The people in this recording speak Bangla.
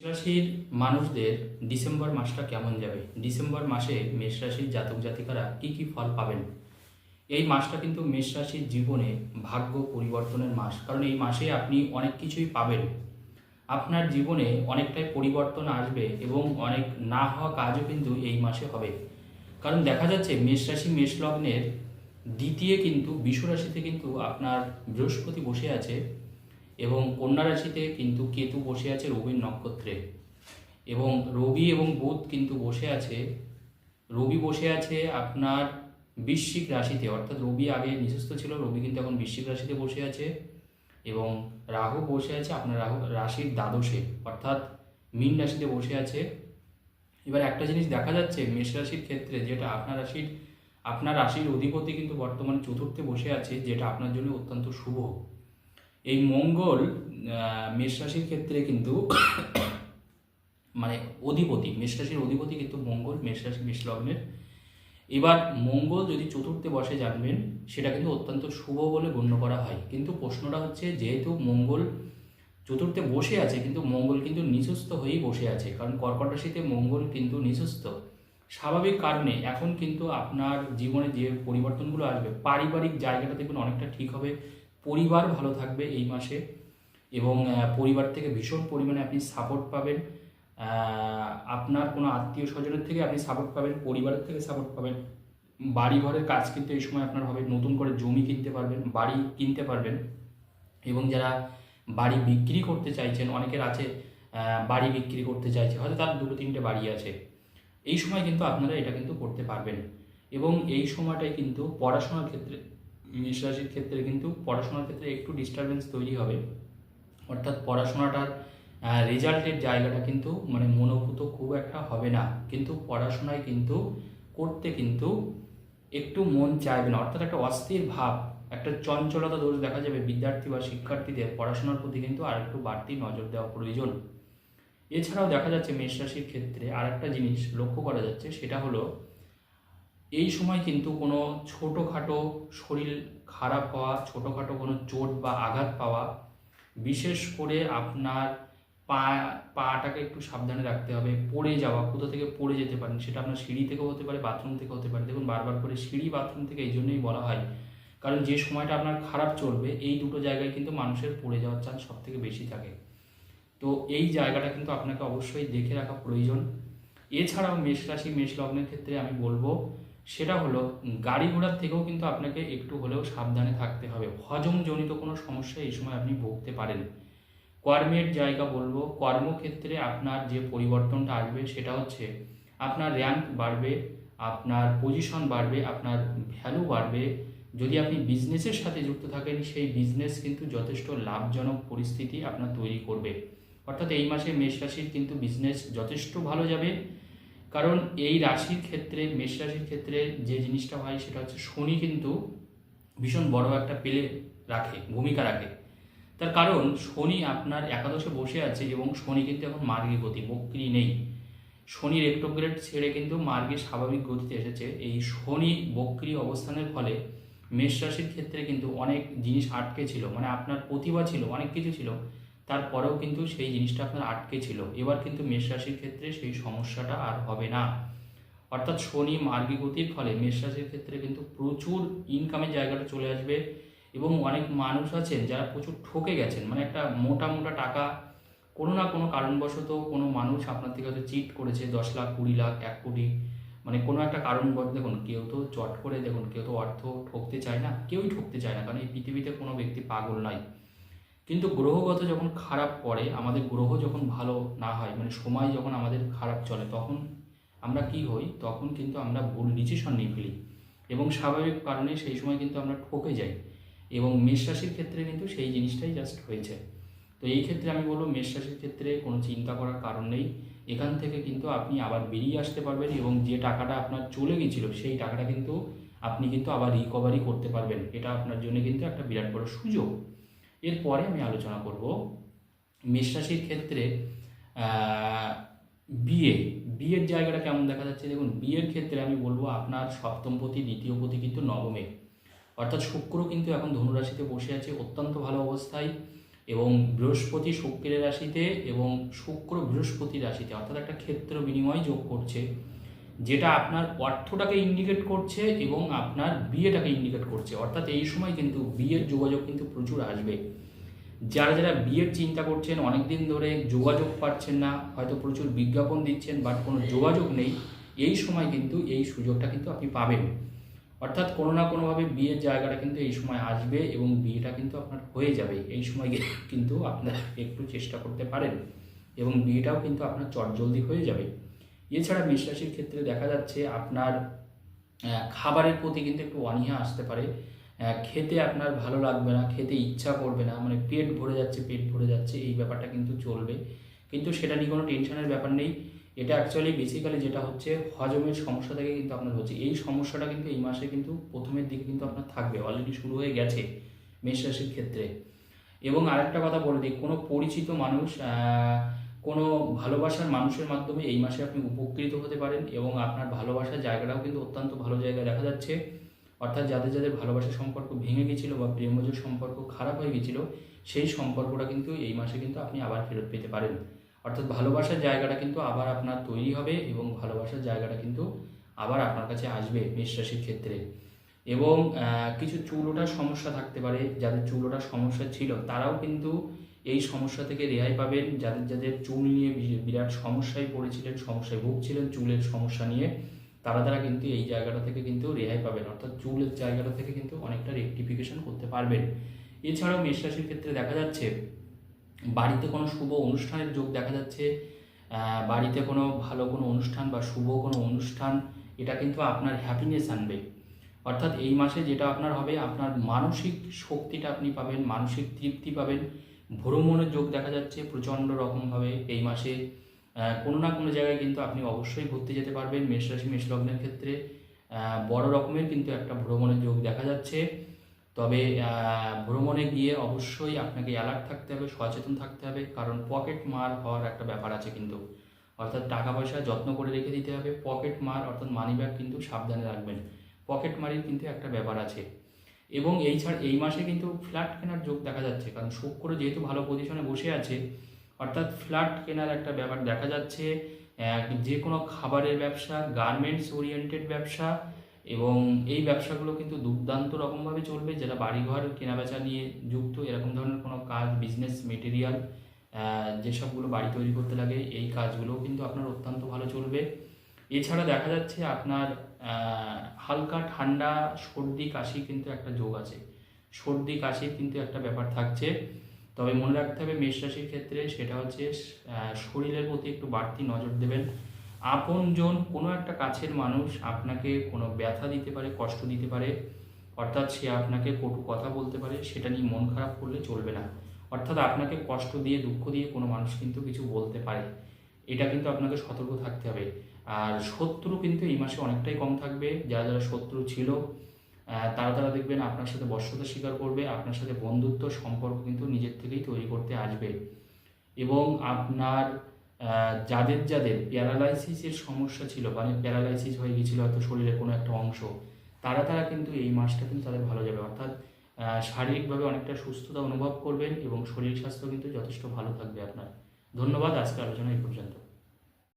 রাশির মানুষদের ডিসেম্বর মাসটা কেমন যাবে? ডিসেম্বর মাসে মেষ রাশির জাতক জাতিকারা কি কি ফল পাবেন? এই মাসটা কিন্তু মেষ রাশির জীবনে ভাগ্য পরিবর্তনের মাস, কারণ এই মাসে আপনি অনেক কিছুই পাবেন। আপনার জীবনে অনেকটাই পরিবর্তন আসবে এবং অনেক না হওয়া কাজও কিন্তু এই মাসে হবে। কারণ দেখা যাচ্ছে মেষ রাশি মেষ লগ্নের দ্বিতীয় কিন্তু বিষ রাশিতে কিন্তু আপনার বৃহস্পতি বসে আছে। এবং কন্যা রাশিতে কিন্তু কেতু বসে আছে রবির নক্ষত্রে। এবং রবি এবং বুধ কিন্তু বসে আছে, রবি বসে আছে আপনার বৃশ্চিক রাশিতে, অর্থাৎ রবি আগে নিজস্ব ছিল, রবি কিন্তু এখন বৃশ্চিক রাশিতে বসে আছে। এবং রাহু বসে আছে আপনার রাহু, রাশির দ্বাদশে, অর্থাৎ মীন রাশিতে বসে আছে। এবার একটা জিনিস দেখা যাচ্ছে, মেষ রাশির ক্ষেত্রে যেটা আপনার রাশির আপনার রাশির অধিপতি কিন্তু বর্তমানে চতুর্থে বসে আছে, যেটা আপনার জন্য অত্যন্ত শুভ। এই মঙ্গল মেষ রাশির ক্ষেত্রে কিন্তু মানে অধিপতি, মেষ রাশির অধিপতি কিন্তু মঙ্গল, মেষ রাশি, মেষ লগ্নের। এবার মঙ্গল যদি চতুর্থে বসে জানবেন, সেটা কিন্তু অত্যন্ত শুভ বলে গণ্য করা হয়। কিন্তু প্রশ্নটা হচ্ছে, যেহেতু মঙ্গল চতুর্থে বসে আছে, কিন্তু মঙ্গল কিন্তু নিচস্থ হয়েই বসে আছে, কারণ কর্কট রাশিতে মঙ্গল কিন্তু নিচস্থ স্বাভাবিক কারণে এখন কিন্তু আপনার জীবনে যে পরিবর্তনগুলো আসবে, পারিবারিক জায়গাটা দেখবেন অনেকটা ঠিক হবে পরিবার ভালো থাকবে এই মাসে এবং পরিবার থেকে ভীষণ পরিমাণে আপনি সাপোর্ট পাবেন। আপনার কোনো আত্মীয় স্বজনের থেকে আপনি সাপোর্ট পাবেন, পরিবারের থেকে সাপোর্ট পাবেন। বাড়ি ঘরের কাজ কিন্তু এই সময় আপনার হবে, নতুন করে জমি কিনতে পারবেন, বাড়ি কিনতে পারবেন এবং যারা বাড়ি বিক্রি করতে চাইছেন, অনেকের আছে বাড়ি বিক্রি করতে চাইছে, হয়তো তার দুটো তিনটে বাড়ি আছে। এই সময় কিন্তু আপনারা এটা কিন্তু করতে পারবেন এবং এই সময়টাই কিন্তু পড়াশোনার ক্ষেত্রে মেষ রাশির ক্ষেত্রে কিন্তু পড়াশোনার ক্ষেত্রে একটু ডিস্টারবেন্স তৈরি হবে। অর্থাৎ পড়াশোনাটার রেজাল্টের জায়গাটা কিন্তু মানে মনোভূত খুব একটা হবে না। কিন্তু পড়াশোনায় কিন্তু করতে কিন্তু একটু মন চাইবে না। অর্থাৎ একটা অস্থির ভাব, একটা চঞ্চলতা দোষ দেখা যাবে বিদ্যার্থী বা শিক্ষার্থীদের। পড়াশোনার প্রতি কিন্তু আর একটু বাড়তি নজর দেওয়া প্রয়োজন। এছাড়াও দেখা যাচ্ছে মেষ রাশির ক্ষেত্রে আর একটা জিনিস লক্ষ্য করা যাচ্ছে, সেটা হলো এই সময় কিন্তু কোনো ছোটোখাটো শরীর খারাপ হওয়া, ছোটোখাটো কোনো চোট বা আঘাত পাওয়া, বিশেষ করে আপনার পা পাটাকে একটু সাবধানে রাখতে হবে, পড়ে যাওয়া, কোথা থেকে পড়ে যেতে পারেন সেটা আপনার সিঁড়ি থেকেও হতে পারে, বাথরুম থেকে হতে পারে। দেখুন, বারবার করে সিঁড়ি, বাথরুম থেকে এই জন্যই বলা হয়। কারণ যে সময়টা আপনার খারাপ চলবে, এই দুটো জায়গায় কিন্তু মানুষের পড়ে যাওয়ার চান্স সব থেকে বেশি থাকে। তো এই জায়গাটা কিন্তু আপনাকে অবশ্যই দেখে রাখা প্রয়োজন। এছাড়াও মেষ রাশি, মেষ লগ্নের ক্ষেত্রে আমি বলব সেটা হলো, গাড়ি ঘোড়ার থেকেও কিন্তু আপনাকে একটু হলেও সাবধানে থাকতে হবে। হজমজনিত কোনো সমস্যা এই সময় আপনি ভুগতে পারেন। কর্মের জায়গা বলব। কর্মক্ষেত্রে আপনার যে পরিবর্তনটা আসবে সেটা হচ্ছে, আপনার র্যাঙ্ক বাড়বে, আপনার পজিশন বাড়বে, আপনার ভ্যালু বাড়বে। যদি আপনি বিজনেসের সাথে যুক্ত থাকেন, সেই বিজনেস কিন্তু যথেষ্ট লাভজনক পরিস্থিতি আপনার তৈরি করবে। অর্থাৎ এই মাসে মেষ রাশির কিন্তু বিজনেস যথেষ্ট ভালো যাবে। কারণ এই রাশির ক্ষেত্রে, মেষ রাশির ক্ষেত্রে যে জিনিসটা হয় সেটা হচ্ছে শনি কিন্তু ভীষণ বড় একটা পেলে রাখে, ভূমিকা রাখে। তার কারণ শনি আপনার একাদশে বসে আছে এবং শনি কিন্তু এখন মার্গে গতি, বক্রি নেই। শনি রেক্টোগ্রেড ছেড়ে কিন্তু মার্গে স্বাভাবিক গতিতে এসেছে। এই শনি বক্রি অবস্থানের ফলে মেষ রাশির ক্ষেত্রে কিন্তু অনেক জিনিস আটকে ছিল মানে আপনার প্রতিভা ছিল, অনেক কিছু ছিল। তারপরেও কিন্তু সেই জিনিসটা আপনার আটকে ছিল। এবার কিন্তু মেষ রাশির ক্ষেত্রে সেই সমস্যাটা আর হবে না। অর্থাৎ শনি মার্গী গতির ফলে মেষ রাশির ক্ষেত্রে কিন্তু প্রচুর ইনকামের জায়গাটা চলে আসবে এবং অনেক মানুষ আছেন যারা প্রচুর ঠকে গেছেন। মানে একটা মোটা মোটা টাকা কোনো না কোনো কারণবশত কোনো মানুষ আপনার থেকে হয়তো চিট করেছে দশ লাখ, কুড়ি লাখ, এক কোটি। মানে কোনো একটা কারণ দেখুন, কেউ তো চট করে দেখুন, কেউ তো অর্থ ঠকতে চায় না, কেউই ঠকতে চায় না। কারণ এই পৃথিবীতে কোনো ব্যক্তি পাগল নয়। কিন্তু গ্রহগত যখন খারাপ পড়ে, আমাদের গ্রহ যখন ভালো না হয় মানে সময় যখন আমাদের খারাপ চলে, তখন আমরা কি হই? তখন কিন্তু আমরা ভুল ডিসিশন নিয়ে ফেলি। এবং স্বাভাবিক কারণে সেই সময় কিন্তু আমরা ঠকে যাই। এবং মেষ রাশির ক্ষেত্রে কিন্তু সেই জিনিসটাই জাস্ট হয়েছে। তো এই ক্ষেত্রে আমি বলব, মেষ রাশির ক্ষেত্রে কোনো চিন্তা করার কারণ নেই। এখান থেকে কিন্তু আপনি আবার বেরিয়ে আসতে পারবেন এবং যে টাকাটা আপনার চলে গিয়েছিল, সেই টাকাটা কিন্তু আপনি কিন্তু আবার রিকভারি করতে পারবেন। এটা আপনার জন্য কিন্তু একটা বিরাট বড় সুযোগ। এরপরে আমি আলোচনা করব মেষ রাশির ক্ষেত্রে বিয়ে। বিয়ের জায়গাটা কেমন দেখা যাচ্ছে? দেখুন, বিয়ের ক্ষেত্রে আমি বলব আপনার সপ্তমপতি দ্বিতীয়পতি কিন্তু নবমে। অর্থাৎ শুক্র কিন্তু এখন ধনুরাশিতে বসে আছে অত্যন্ত ভালো অবস্থায় এবং বৃহস্পতি শুক্রের রাশিতে এবং শুক্র বৃহস্পতি রাশিতে অর্থাৎ একটা ক্ষেত্র বিনিময় যোগ করছে। যেটা আপনার অর্থটাকে ইন্ডিকেট করছে এবং আপনার বিয়েটাকে ইন্ডিকেট করছে। অর্থাৎ এই সময় কিন্তু বিয়ের যোগাযোগ কিন্তু প্রচুর আসবে। যারা যারা বিয়ের চিন্তা করছেন অনেক দিন ধরে যোগাযোগ পাচ্ছেন না, হয়তো প্রচুর বিজ্ঞাপন দিচ্ছেন বাট কোনো যোগাযোগ নেই, এই সময় কিন্তু এই সুযোগটা কিন্তু আপনি পাবেন। অর্থাৎ কোনো না কোনোভাবে বিয়ের জায়গাটা কিন্তু এই সময় আসবে এবং বিয়েটা কিন্তু আপনার হয়ে যাবে। এই সময় কিন্তু আপনার একটু চেষ্টা করতে পারেন এবং বিয়েটাও কিন্তু আপনার চটজলদি হয়ে যাবে। এছাড়া মেষ রাশির ক্ষেত্রে দেখা যাচ্ছে আপনার খাবারের প্রতি কিন্তু একটু অনীহা আসতে পারে। খেতে আপনার ভালো লাগবে না, খেতে ইচ্ছা করবে না মানে পেট ভরে যাচ্ছে, পেট ভরে যাচ্ছে, এই ব্যাপারটা কিন্তু চলবে। কিন্তু সেটা নিয়ে কোনো টেনশনের ব্যাপার নেই। এটা অ্যাকচুয়ালি বেসিক্যালি যেটা হচ্ছে, হজমের সমস্যা থেকে কিন্তু আপনার হচ্ছে, এই সমস্যাটা কিন্তু এই মাসে কিন্তু প্রথমের দিকে কিন্তু আপনার থাকবে অলরেডি শুরু হয়ে গেছে মেষ রাশির ক্ষেত্রে। এবং আরেকটা কথা বলে দিই, কোনো পরিচিত মানুষ কোনো ভালোবাসার মানুষের মাধ্যমে এই মাসে আপনি উপকৃত হতে পারেন এবং আপনার ভালোবাসার জায়গাটাও কিন্তু অত্যন্ত ভালো জায়গায় দেখা যাচ্ছে। অর্থাৎ যাদের যাদের ভালোবাসার সম্পর্ক ভেঙে গেছিল বা প্রেমজ সম্পর্ক খারাপ হয়ে গেছিল, সেই সম্পর্কটা কিন্তু এই মাসে কিন্তু আপনি আবার ফেরত পেতে পারেন। অর্থাৎ ভালোবাসার জায়গাটা কিন্তু আবার আপনার তৈরি হবে এবং ভালোবাসার জায়গাটা কিন্তু আবার আপনার কাছে আসবে মেষ রাশির ক্ষেত্রে। এবং কিছু চুল সমস্যা থাকতে পারে, যাদের চুল সমস্যা ছিল, তারাও কিন্তু এই সমস্যা থেকে রেহাই পাবেন। যাদের যাদের চুল নিয়ে বিরাট সমস্যায় পড়েছিলেন, সমস্যায় ভুগছিলেন, চুলের সমস্যা নিয়ে, তারা তারা কিন্তু এই জায়গাটা থেকে কিন্তু রেহাই পাবেন। অর্থাৎ চুলের জায়গাটা থেকে কিন্তু অনেকটা রেকটিফিকেশন করতে পারবেন। এছাড়াও মেষ রাশির ক্ষেত্রে দেখা যাচ্ছে, বাড়িতে কোনো শুভ অনুষ্ঠানের যোগ দেখা যাচ্ছে বাড়িতে কোনো ভালো কোনো অনুষ্ঠান বা শুভ কোনো অনুষ্ঠান, এটা কিন্তু আপনার হ্যাপিনেস আনবে। অর্থাৎ এই মাসে যেটা আপনার হবে, আপনার মানসিক শক্তিটা আপনি পাবেন, মানসিক তৃপ্তি পাবেন। ভ্রমণের যোগ দেখা যাচ্ছে প্রচণ্ড রকমভাবে এই মাসে। কোনো না কোনো জায়গায় কিন্তু আপনি অবশ্যই ঘুরতে যেতে পারবেন মেষ রাশি মেষ লগ্নের ক্ষেত্রে বড় রকমের কিন্তু একটা ভ্রমণের যোগ দেখা যাচ্ছে। তবে ভ্রমণে গিয়ে অবশ্যই আপনাকে অ্যালার্ট থাকতে হবে, সচেতন থাকতে হবে, কারণ পকেট মার হওয়ার একটা ব্যাপার আছে কিন্তু। অর্থাৎ টাকা পয়সা যত্ন করে রেখে দিতে হবে। পকেট মার, অর্থাৎ মানি ব্যাগ কিন্তু সাবধানে রাখবেন। পকেট মারির কিন্তু একটা ব্যাপার আছে। এবং এই ছাড় এই মাসে কিন্তু ফ্ল্যাট কেনার যোগ দেখা যাচ্ছে। কারণ শুক্র যেহেতু ভালো পজিশনে বসে আছে, অর্থাৎ ফ্ল্যাট কেনার একটা ব্যাপার দেখা যাচ্ছে। যে কোনো খাবারের ব্যবসা গার্মেন্টস ওরিয়েন্টেড ব্যবসা এবং এই ব্যবসাগুলো কিন্তু দুর্দান্ত রকমভাবে চলবে। যারা বাড়িঘর কেনাবেচা নিয়ে যুক্ত, এরকম ধরনের কোনো কাজ বিজনেস মেটেরিয়াল যেসবগুলো বাড়ি তৈরি করতে লাগে, এই কাজগুলোও কিন্তু আপনার অত্যন্ত ভালো চলবে। এছাড়া দেখা যাচ্ছে আপনার হালকা ঠান্ডা, সর্দি, কাশি কিন্তু একটা যোগ আছে। সর্দি কাশির কিন্তু একটা ব্যাপার থাকছে। তবে মনে রাখতে হবে, মেষ রাশির ক্ষেত্রে সেটা হচ্ছে শরীরের প্রতি একটু বাড়তি নজর দেবেন। আপনজন, কোনো একটা কাছের মানুষ আপনাকে কোনো ব্যথা দিতে পারে, কষ্ট দিতে পারে। অর্থাৎ সে আপনাকে কটু কথা বলতে পারে, সেটা নিয়ে মন খারাপ করলে চলবে না। অর্থাৎ আপনাকে কষ্ট দিয়ে, দুঃখ দিয়ে কোনো মানুষ কিন্তু কিছু বলতে পারে। এটা কিন্তু আপনাকে সতর্ক থাকতে হবে। আর শত্রু কিন্তু এই মাসে অনেকটাই কম থাকবে। যারা যারা শত্রু ছিল তারা তারা দেখবেন আপনার সাথে বশ্যতা স্বীকার করবে আপনার সাথে বন্ধুত্ব সম্পর্ক কিন্তু নিজের থেকেই তৈরি করতে আসবে। এবং আপনার যাদের যাদের প্যারালাইসিসের সমস্যা ছিল মানে প্যারালাইসিস হয়ে গিয়েছিল হয়তো শরীরের কোনো একটা অংশ তারা তারা কিন্তু এই মাসটা কিন্তু তাদের ভালো যাবে। অর্থাৎ শারীরিকভাবে অনেকটা সুস্থতা অনুভব করবেন এবং শরীর স্বাস্থ্য কিন্তু যথেষ্ট ভালো থাকবে আপনার। ধন্যবাদ আজকে আলোচনা এই পর্যন্ত।